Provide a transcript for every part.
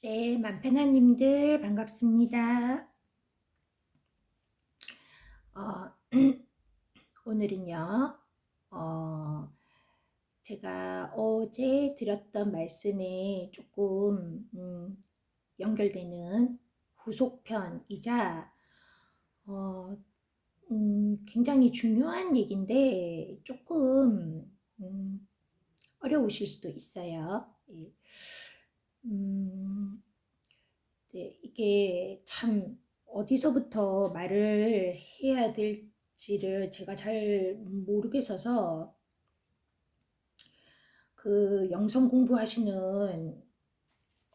네, 만페나님들 반갑습니다. 어, 오늘은요, 어, 제가 어제 드렸던 말씀에 조금 음, 연결되는 후속편이자 어, 음, 굉장히 중요한 얘기인데 조금 음, 어려우실 수도 있어요. 예. 음, 네, 이게 참 어디서부터 말을 해야 될지를 제가 잘 모르겠어서 그 영성 공부하시는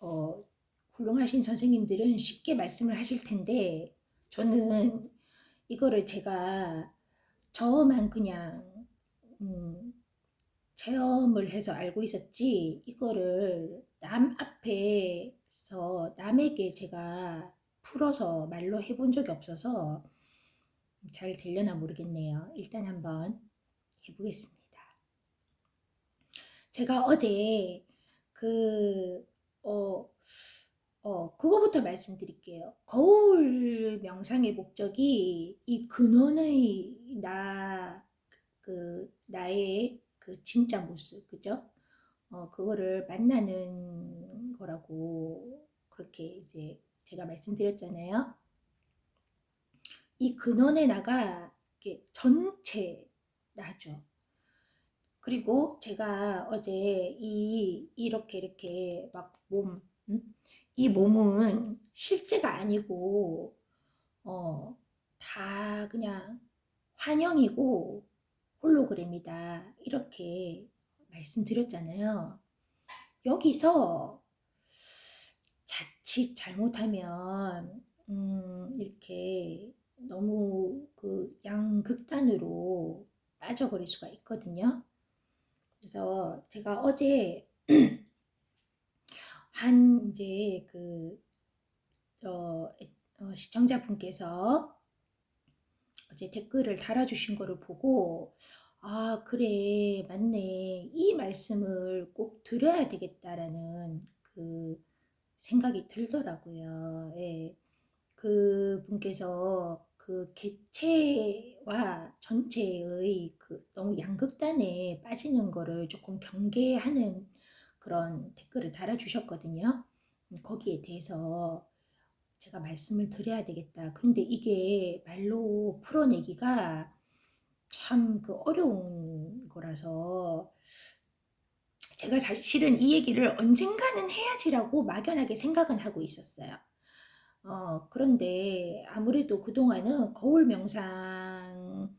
어, 훌륭하신 선생님들은 쉽게 말씀을 하실 텐데 저는 이거를 제가 저만 그냥 음, 체험을 해서 알고 있었지 이거를 남 앞에서 남에게 제가 풀어서 말로 해본 적이 없어서 잘 되려나 모르겠네요. 일단 한번 해보겠습니다. 제가 어제 그, 어, 어, 그거부터 말씀드릴게요. 거울 명상의 목적이 이 근원의 나, 그, 나의 그 진짜 모습, 그죠? 어, 그거를 만나는 거라고 그렇게 이제 제가 말씀드렸잖아요. 이 근원의 나가 이게 전체 나죠. 그리고 제가 어제 이 이렇게 이렇게 막 몸, 음? 이 몸은 실제가 아니고 어, 다 그냥 환영이고 홀로그램이다. 이렇게 말씀드렸잖아요. 여기서 자칫 잘못하면 음, 이렇게 너무 그 양극단으로 빠져버릴 수가 있거든요. 그래서 제가 어제 한 이제 그 어, 어, 시청자분께서 어제 댓글을 달아주신 거를 보고 아 그래 맞네 이 말씀을 꼭 드려야 되겠다라는 그 생각이 들더라고요. 예. 그 분께서 그 개체와 전체의 그 너무 양극단에 빠지는 거를 조금 경계하는 그런 댓글을 달아주셨거든요. 거기에 대해서 제가 말씀을 드려야 되겠다. 근데 이게 말로 풀어내기가 참 그 어려운 거라서 제가 사실은 이 얘기를 언젠가는 해야지라고 막연하게 생각은 하고 있었어요. 어, 그런데 아무래도 그동안은 거울 명상을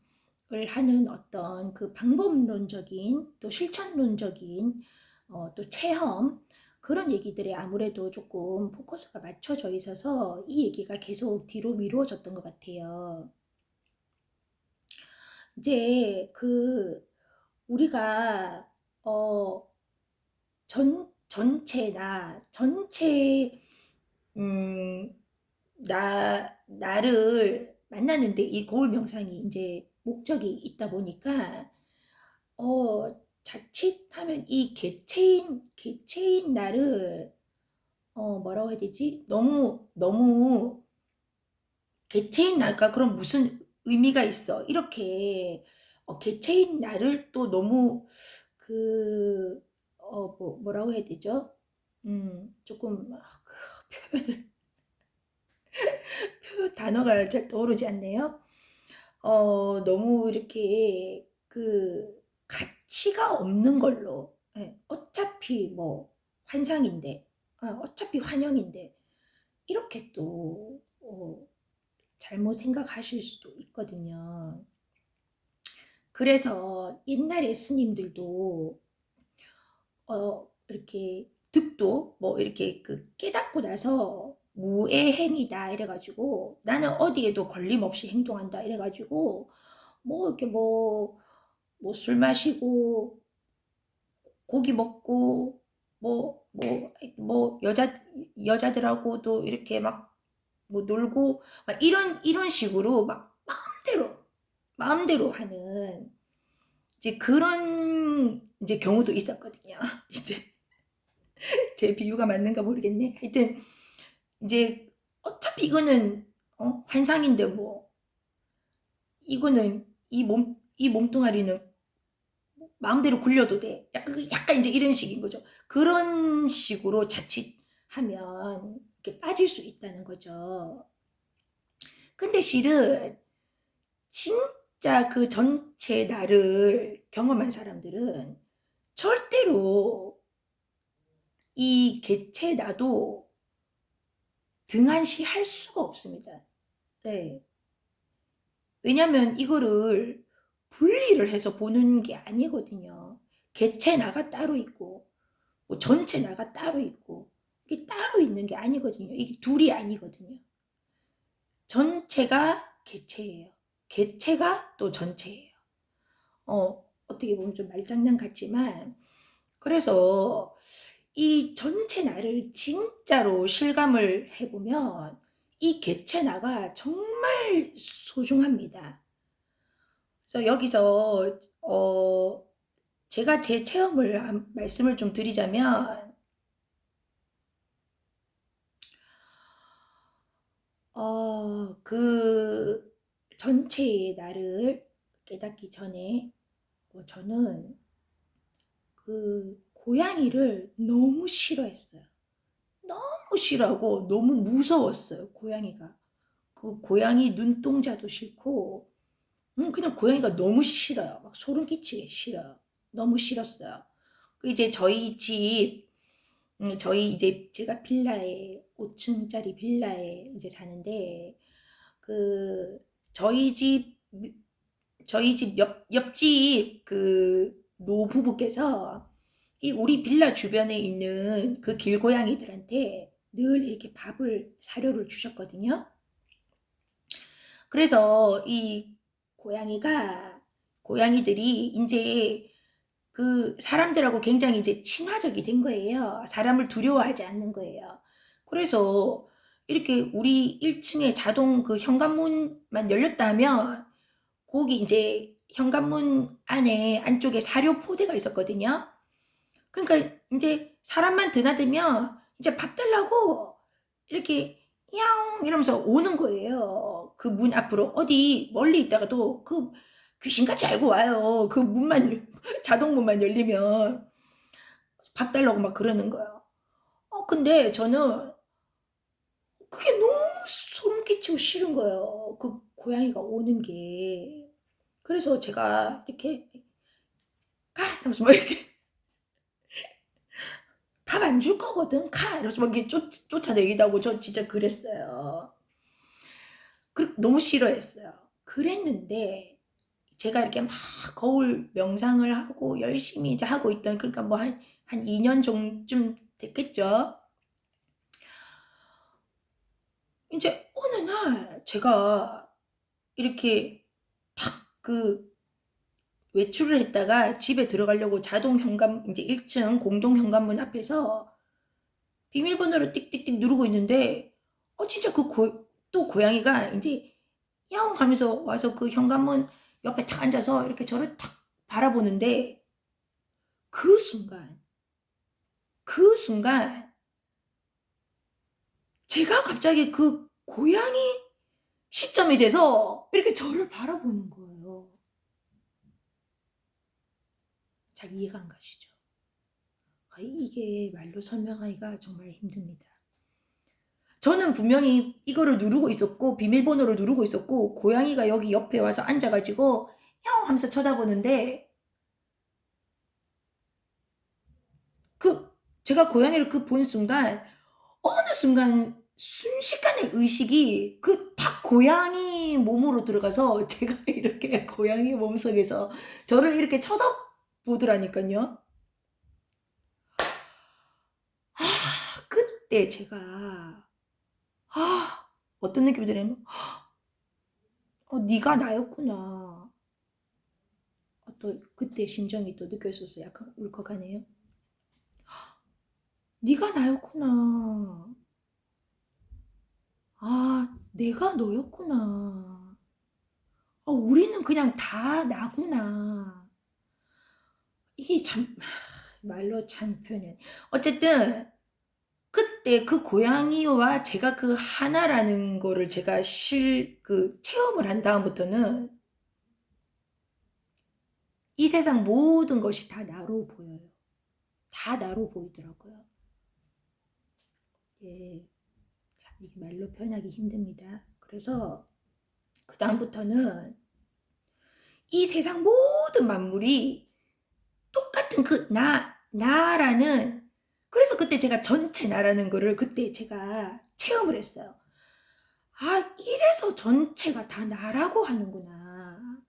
하는 어떤 그 방법론적인 또 실천론적인 어, 또 체험 그런 얘기들에 아무래도 조금 포커스가 맞춰져 있어서 이 얘기가 계속 뒤로 미루어졌던 것 같아요. 이제 그 우리가 어 전 전체나 전체 음나 나를 만나는데 이 거울 명상이 이제 목적이 있다 보니까 어 자칫하면 이 개체인 개체인 나를 어 뭐라고 해야 되지? 너무 너무 개체인 나가 그럼 무슨 의미가 있어? 이렇게 어, 개체인 나를 또 너무 그 어 뭐 뭐라고 해야 되죠? 음 조금 아, 그 표현을 표 단어가 잘 떠오르지 않네요. 어 너무 이렇게 그 가치가 없는 걸로 예, 어차피 뭐 환상인데 어, 차피 환영인데 이렇게 또 어, 잘못 생각하실 수도 있거든요. 그래서 옛날에 스님들도 어, 이렇게 득도 뭐 이렇게 그 깨닫고 나서 무해행이다 이래가지고 나는 어디에도 걸림없이 행동한다 이래가지고 뭐 이렇게 뭐 뭐 술 마시고 고기 먹고 뭐 뭐 뭐 여자 여자들하고도 이렇게 막 뭐 놀고 막 이런 이런 식으로 막 마음대로 마음대로 하는 이제 그런 이제 경우도 있었거든요. 이제 제 비유가 맞는가 모르겠네. 하여튼 이제 어차피 이거는 어? 환상인데 뭐 이거는 이 몸 이 몸뚱아리는 마음대로 굴려도 돼. 약간, 약간 이제 이런 식인 거죠. 그런 식으로 자칫하면 이렇게 빠질 수 있다는 거죠. 근데 실은 진짜 그 전체 나를 경험한 사람들은 절대로 이 개체 나도 등한시 할 수가 없습니다. 네. 왜냐면 이거를 분리를 해서 보는 게 아니거든요. 개체 나가 따로 있고, 뭐 전체 나가 따로 있고, 이게 따로 있는 게 아니거든요. 이게 둘이 아니거든요. 전체가 개체예요. 개체가 또 전체예요. 어, 어떻게 보면 좀 말장난 같지만, 그래서 이 전체 나를 진짜로 실감을 해보면, 이 개체 나가 정말 소중합니다. 그래서 여기서 어 제가 제 체험을 한- 말씀을 좀 드리자면 어 그 전체의 나를 깨닫기 전에 어, 저는 그 고양이를 너무 싫어했어요. 너무 싫어하고 너무 무서웠어요. 고양이가. 그 고양이 눈동자도 싫고 음, 그냥 고양이가 너무 싫어요. 막 소름 끼치게 싫어요. 너무 싫었어요. 그 이제 저희 집, 음, 저희 이제 제가 빌라에 5층짜리 빌라에 이제 사는데 그 저희 집 저희 집 옆 옆집 그 노부부께서 이 우리 빌라 주변에 있는 그 길고양이들한테 늘 이렇게 밥을 사료를 주셨거든요. 그래서 이 고양이가 고양이들이 이제 그 사람들하고 굉장히 이제 친화적이 된 거예요. 사람을 두려워하지 않는 거예요. 그래서 이렇게 우리 1층에 자동 그 현관문만 열렸다 하면 거기 이제 현관문 안에 안쪽에 사료 포대가 있었거든요. 그러니까 이제 사람만 드나들면 이제 밥 달라고 이렇게 야옹 이러면서 오는 거예요. 그 문 앞으로 어디 멀리 있다가도 그 귀신같이 알고 와요. 그 문만 자동 문만 열리면 밥 달라고 막 그러는 거예요. 어 근데 저는 그게 너무 소름 끼치고 싫은 거예요. 그 고양이가 오는 게. 그래서 제가 이렇게 가 이러면서 막 이렇게 밥 안 줄 거거든 가 이러면서 막 이렇게 쫓, 쫓아내기도 하고 저 진짜 그랬어요. 그, 너무 싫어했어요. 그랬는데 제가 이렇게 막 거울 명상을 하고 열심히 이제 하고 있던 그러니까 뭐 한 한 2년 정도쯤 됐겠죠. 이제 어느 날 제가 이렇게 탁그 외출을 했다가 집에 들어가려고 자동 현관 이제 1층 공동 현관문 앞에서 비밀번호를 띡띡띡 누르고 있는데 어 진짜 그또 고양이가 이제 야옹 하면서 와서 그 현관문 옆에 탁 앉아서 이렇게 저를 탁 바라보는데 그 순간 그 순간 제가 갑자기 그 고양이 시점이 돼서 이렇게 저를 바라보는 거예요. 잘 이해가 안 가시죠? 아, 이게 말로 설명하기가 정말 힘듭니다. 저는 분명히 이거를 누르고 있었고 비밀번호를 누르고 있었고 고양이가 여기 옆에 와서 앉아가지고 야옹 하면서 쳐다보는데 그 제가 고양이를 그 본 순간 어느 순간 순식간에 의식이 그딱 고양이 몸으로 들어가서 제가 이렇게 고양이 몸속에서 저를 이렇게 쳐다 보더라니까요. 아, 그때 제가 아, 어떤 느낌이 드냐면 어, 네가 나였구나. 어, 또 그때 심정이 또 느껴졌어요. 약간 울컥하네요. 네가 나였구나. 아, 내가 너였구나. 어, 우리는 그냥 다 나구나. 이게 참, 하, 말로 참 표현. 어쨌든, 그때 그 고양이와 제가 그 하나라는 거를 제가 실, 그 체험을 한 다음부터는 이 세상 모든 것이 다 나로 보여요. 다 나로 보이더라고요. 예. 참, 이게 말로 표현하기 힘듭니다. 그래서, 그 다음부터는 이 세상 모든 만물이 똑같은 그 나, 나라는 그래서 그때 제가 전체 나라는 거를 그때 제가 체험을 했어요. 아, 이래서 전체가 다 나라고 하는구나.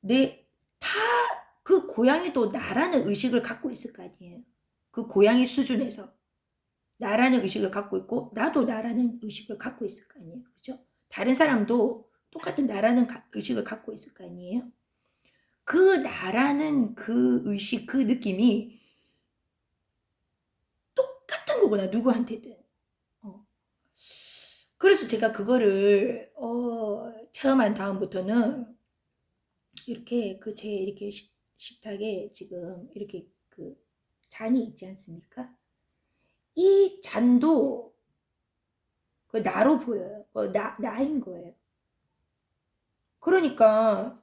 내, 다 그 고양이도 나라는 의식을 갖고 있을 거 아니에요. 그 고양이 수준에서. 나라는 의식을 갖고 있고, 나도 나라는 의식을 갖고 있을 거 아니에요. 그죠? 다른 사람도 똑같은 나라는 가- 의식을 갖고 있을 거 아니에요. 그 나라는 그 의식, 그 느낌이 똑같은 거구나, 누구한테든. 어. 그래서 제가 그거를, 어, 체험한 다음부터는 이렇게 그 제 이렇게 식, 식탁에 지금 이렇게 그 잔이 있지 않습니까? 이 잔도 그 나로 보여요. 어, 나, 나인 거예요. 그러니까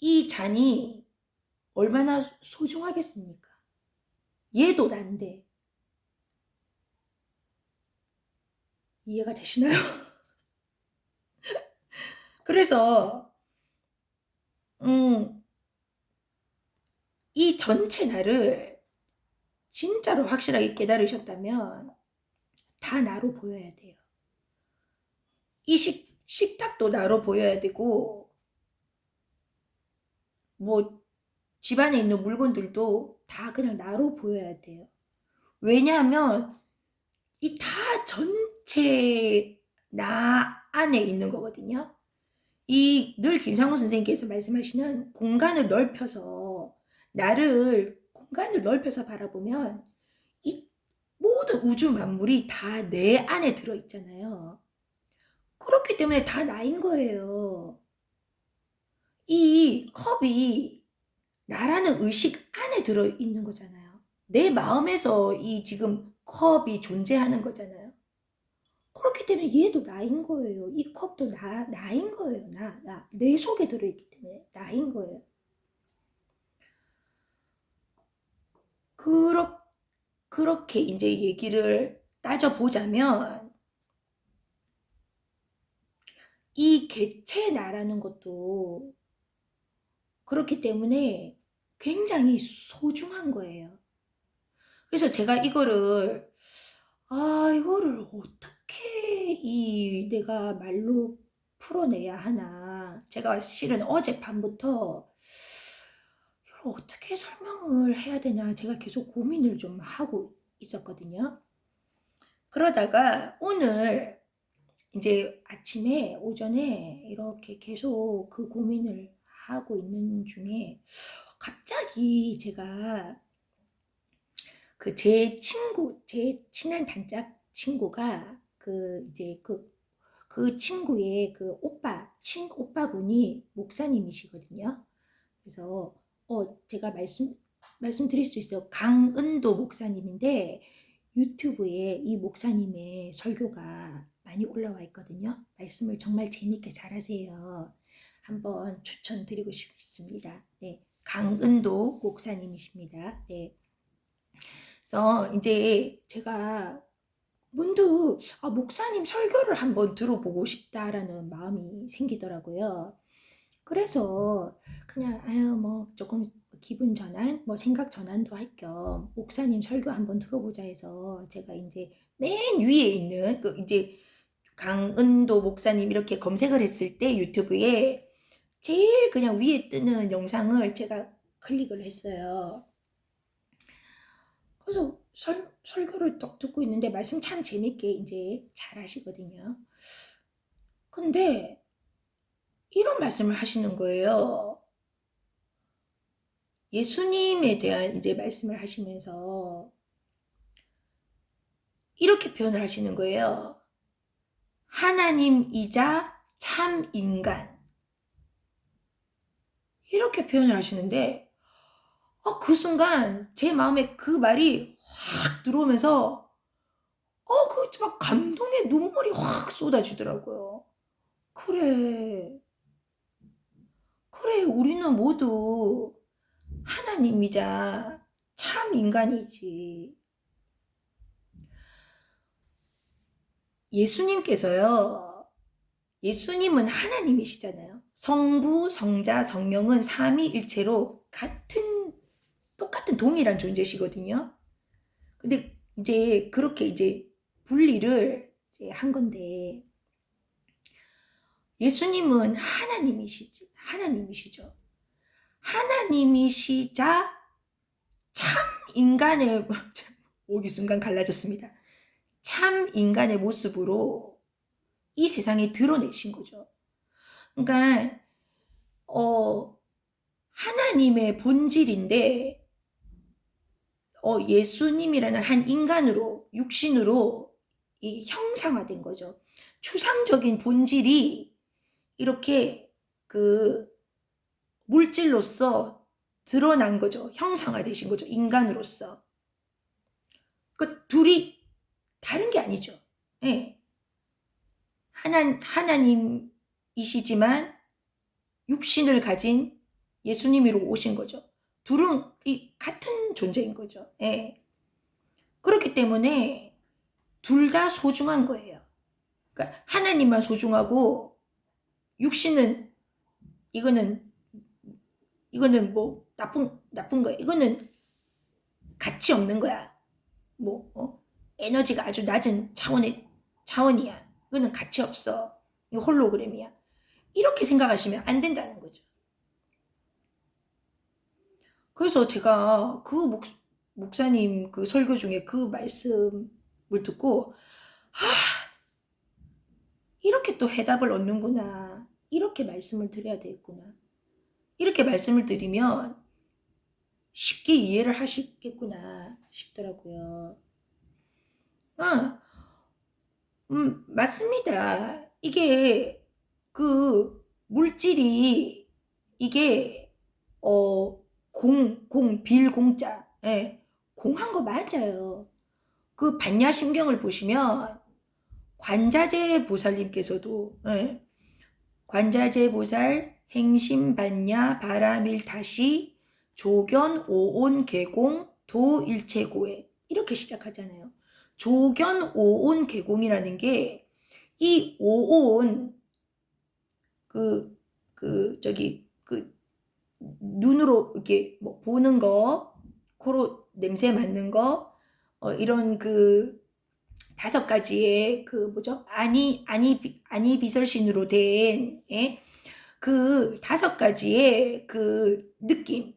이 잔이 얼마나 소중하겠습니까? 얘도 난데. 이해가 되시나요? 그래서, 음, 이 전체 나를 진짜로 확실하게 깨달으셨다면 다 나로 보여야 돼요. 이 식, 식탁도 나로 보여야 되고, 뭐, 집안에 있는 물건들도 다 그냥 나로 보여야 돼요. 왜냐하면, 이 다 전체 나 안에 있는 거거든요. 이 늘 김상훈 선생님께서 말씀하시는 공간을 넓혀서 나를 공간을 넓혀서 바라보면 이 모든 우주 만물이 다 내 안에 들어 있잖아요. 그렇기 때문에 다 나인 거예요. 이 컵이 나라는 의식 안에 들어 있는 거잖아요. 내 마음에서 이 지금 컵이 존재하는 거잖아요. 그렇기 때문에 얘도 나인 거예요. 이 컵도 나, 나인 거예요. 나, 나. 내 속에 들어있기 때문에 나인 거예요. 그렇, 그렇게 이제 얘기를 따져보자면, 이 개체 나라는 것도 그렇기 때문에 굉장히 소중한 거예요. 그래서 제가 이거를, 아, 이거를 어떻게 이 내가 말로 풀어내야 하나. 제가 실은 어젯밤부터 이걸 어떻게 설명을 해야 되나 제가 계속 고민을 좀 하고 있었거든요. 그러다가 오늘 이제 아침에 오전에 이렇게 계속 그 고민을 하고 있는 중에 갑자기 제가 그 제 친구, 제 친한 단짝 친구가 그 이제 그, 그 친구의 그 오빠, 친 오빠분이 목사님이시거든요. 그래서 어 제가 말씀 말씀드릴 수 있어요. 강은도 목사님인데 유튜브에 이 목사님의 설교가 많이 올라와 있거든요. 말씀을 정말 재밌게 잘하세요. 한번 추천드리고 싶습니다. 네, 강은도 목사님이십니다. 네. 그래서 이제 제가 문득 아, 목사님 설교를 한번 들어보고 싶다라는 마음이 생기더라고요. 그래서 그냥 아유 뭐 조금 기분 전환, 뭐 생각 전환도 할 겸 목사님 설교 한번 들어보자 해서 제가 이제 맨 위에 있는 그 이제 강은도 목사님 이렇게 검색을 했을 때 유튜브에 제일 그냥 위에 뜨는 영상을 제가 클릭을 했어요. 그래서 설, 설교를 딱 듣고 있는데 말씀 참 재밌게 이제 잘 하시거든요. 근데 이런 말씀을 하시는 거예요. 예수님에 대한 이제 말씀을 하시면서 이렇게 표현을 하시는 거예요. 하나님이자 참 인간. 이렇게 표현을 하시는데, 어, 그 순간 제 마음에 그 말이 확 들어오면서 어, 그 막 감동의 눈물이 확 쏟아지더라고요. 그래. 그래, 우리는 모두 하나님이자 참 인간이지. 예수님께서요, 예수님은 하나님이시잖아요. 성부, 성자, 성령은 삼위일체로 같은, 똑같은 동일한 존재시거든요. 근데 이제 그렇게 이제 분리를 이제 한 건데, 예수님은 하나님이시지, 하나님이시죠. 하나님이시자 참 인간의, 오기 순간 갈라졌습니다. 참 인간의 모습으로 이 세상에 드러내신 거죠. 그러니까 어 하나님의 본질인데 어 예수님이라는 한 인간으로 육신으로 이 형상화된 거죠. 추상적인 본질이 이렇게 그 물질로서 드러난 거죠. 형상화되신 거죠. 인간으로서. 그 둘이 다른 게 아니죠. 예. 하나, 하나님이시지만 육신을 가진 예수님으로 오신 거죠. 둘은 이 같은 존재인 거죠. 예. 그렇기 때문에 둘 다 소중한 거예요. 그러니까 하나님만 소중하고 육신은 이거는 이거는 뭐 나쁜 나쁜 거야. 이거는 가치 없는 거야. 뭐 어? 에너지가 아주 낮은 차원의 차원이야. 이거는 가치 없어. 이거 홀로그램이야. 이렇게 생각하시면 안 된다는 거죠. 그래서 제가 그 목, 목사님 그 설교 중에 그 말씀을 듣고 아 이렇게 또 해답을 얻는구나. 이렇게 말씀을 드려야 되겠구나. 이렇게 말씀을 드리면 쉽게 이해를 하시겠구나 싶더라고요. 아, 음, 맞습니다. 이게 그 물질이 이게 어 공, 공, 빌 공자, 예, 공한 거 맞아요. 그 반야심경을 보시면 관자재 보살님께서도 예, 관자재 보살 행심 반야 바라밀 다시 조견 오온 개공 도일체고에 이렇게 시작하잖아요. 조견 오온 개공이라는 게 이 오온 그, 그, 저기, 그, 눈으로 이렇게 뭐 보는 거, 코로 냄새 맡는 거, 어, 이런 그 다섯 가지의 그 뭐죠? 아니, 아니, 아니 비설신으로 된, 예? 그 다섯 가지의 그 느낌,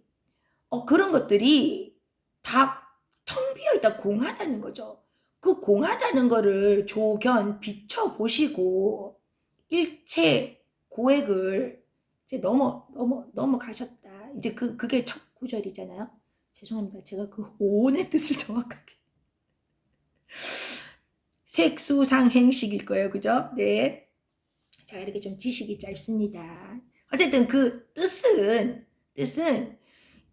어, 그런 것들이 다 텅 비어 있다 공하다는 거죠. 그 공하다는 거를 조견 비춰 보시고 일체 고액을 이제 넘어 넘어 넘어가셨다. 이제 그 그게 첫 구절이잖아요. 죄송합니다. 제가 그 오온의 뜻을 정확하게 색수상행식일 거예요. 그죠? 네. 자, 이렇게 좀 지식이 짧습니다. 어쨌든 그 뜻은 뜻은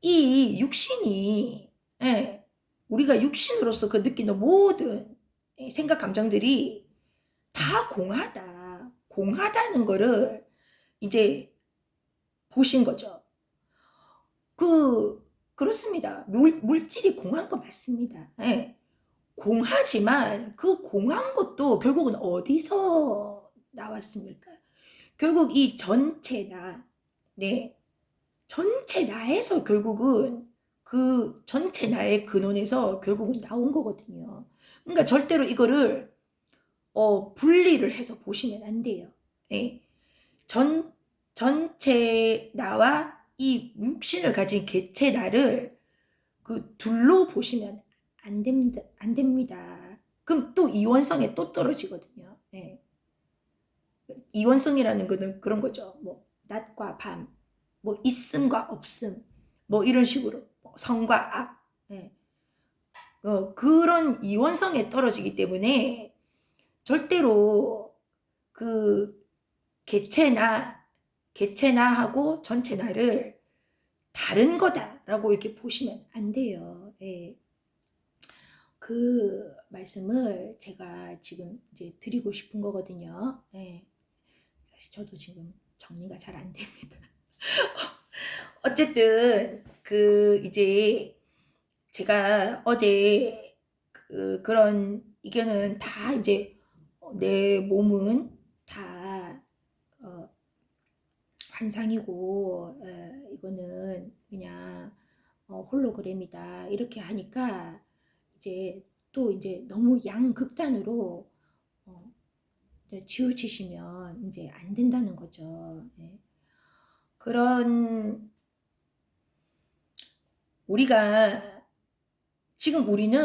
이 육신이 예, 우리가 육신으로서 그 느끼는 모든 생각 감정들이 다 공하다. 공하다는 거를 이제 보신 거죠. 그 그렇습니다. 물, 물질이 공한 거 맞습니다. 예. 공하지만 그 공한 것도 결국은 어디서 나왔습니까? 결국 이 전체 나, 네, 전체 나에서 결국은 그 전체 나의 근원에서 결국은 나온 거거든요. 그러니까 절대로 이거를 어, 분리를 해서 보시면 안 돼요. 예. 전 전체 나와 이 육신을 가진 개체 나를 그 둘로 보시면 안 됩니다. 안 됩니다. 그럼 또 이원성에 또 떨어지거든요. 예. 이원성이라는 거는 그런 거죠. 뭐 낮과 밤, 뭐 있음과 없음, 뭐 이런 식으로 성과 악. 예. 어, 그런 이원성에 떨어지기 때문에 절대로 그 개체나 개체나 하고 전체나를 다른 거다라고 이렇게 보시면 안 돼요. 예. 그 말씀을 제가 지금 이제 드리고 싶은 거거든요. 예. 사실 저도 지금 정리가 잘 안 됩니다. 어쨌든 그 이제 제가 어제 그 그런 이거는 다 이제 내 몸은 다 어, 환상이고 에, 이거는 그냥 어, 홀로그램이다 이렇게 하니까 이제 또 이제 너무 양극단으로 어, 네, 치우치시면 이제 안 된다는 거죠. 예. 그런 우리가 지금 우리는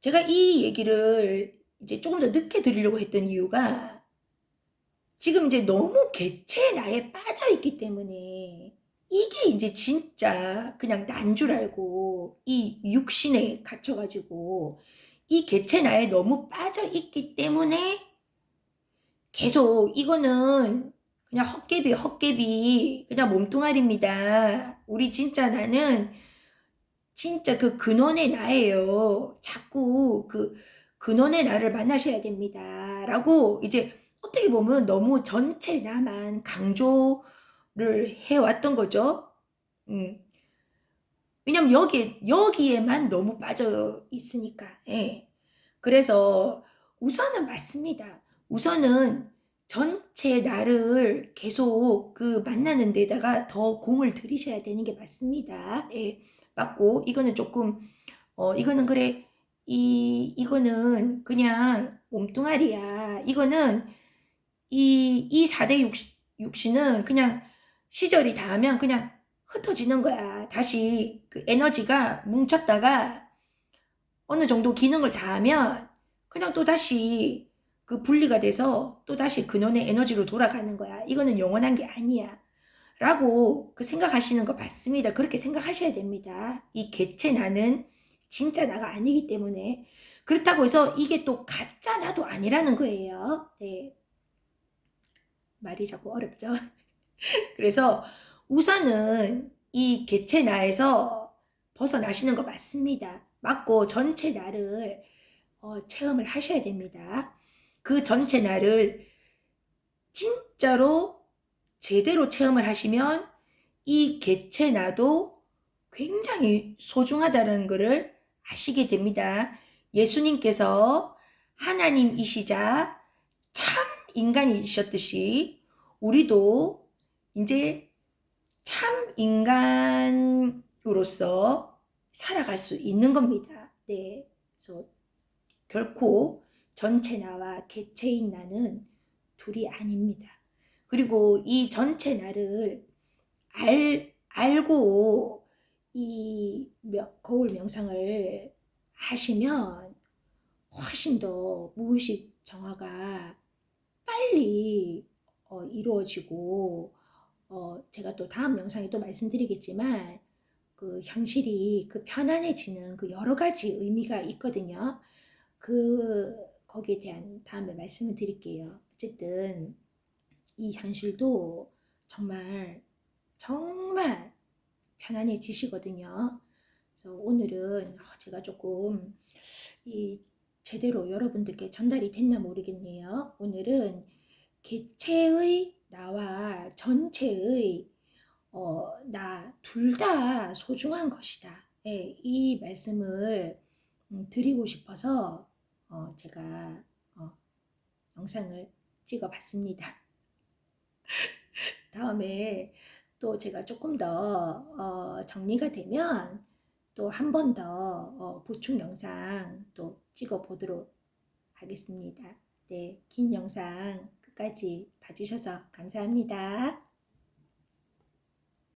제가 이 얘기를 이제 조금 더 늦게 드리려고 했던 이유가 지금 이제 너무 개체 나에 빠져 있기 때문에 이게 이제 진짜 그냥 난 줄 알고 이 육신에 갇혀가지고 이 개체 나에 너무 빠져 있기 때문에 계속 이거는 그냥 헛개비 헛개비 그냥 몸뚱아리입니다. 우리 진짜 나는 진짜 그 근원의 나예요. 자꾸 그 근원의 나를 만나셔야 됩니다. 라고 이제 어떻게 보면 너무 전체 나만 강조를 해왔던 거죠. 음. 왜냐면 여기, 여기에만 너무 빠져 있으니까. 예. 그래서 우선은 맞습니다. 우선은 전체 나를 계속 그 만나는 데다가 더 공을 들이셔야 되는 게 맞습니다. 예. 맞고, 이거는 조금, 어, 이거는 그래, 이, 이거는 그냥 몸뚱아리야. 이거는 이, 이 4대 육신, 육신은 그냥 시절이 닿으면 그냥 흩어지는 거야. 다시 그 에너지가 뭉쳤다가 어느 정도 기능을 다하면 그냥 또 다시 그 분리가 돼서 또 다시 근원의 에너지로 돌아가는 거야. 이거는 영원한 게 아니야. 라고 그 생각하시는 거 맞습니다. 그렇게 생각하셔야 됩니다. 이 개체 나는 진짜 나가 아니기 때문에 그렇다고 해서 이게 또 가짜 나도 아니라는 거예요. 네. 말이 자꾸 어렵죠. 그래서 우선은 이 개체 나에서 벗어나시는 거 맞습니다. 맞고 전체 나를 어, 체험을 하셔야 됩니다. 그 전체 나를 진짜로 제대로 체험을 하시면 이 개체 나도 굉장히 소중하다는 것을 아시게 됩니다. 예수님께서 하나님이시자 참 인간이셨듯이 우리도 이제 참 인간으로서 살아갈 수 있는 겁니다. 네. 결코 전체 나와 개체인 나는 둘이 아닙니다. 그리고 이 전체 나를 알, 알고 이 거울 명상을 하시면 훨씬 더 무의식 정화가 빨리 어, 이루어지고 어, 제가 또 다음 영상에 또 말씀드리겠지만 그 현실이 그 편안해지는 그 여러 가지 의미가 있거든요. 그 거기에 대한 다음에 말씀을 드릴게요. 어쨌든 이 현실도 정말 정말 편안해지시거든요. 그래서 오늘은 어, 제가 조금 이 제대로 여러분들께 전달이 됐나 모르겠네요. 오늘은 개체의 나와 전체의 어, 나 둘 다 소중한 것이다. 예, 이 말씀을 음, 드리고 싶어서 어, 제가 어, 영상을 찍어봤습니다. 다음에 또 제가 조금 더 어, 정리가 되면 또 한 번더 어, 보충 영상 또 찍어 보도록 하겠습니다. 네, 긴 영상 끝까지 봐주셔서 감사합니다.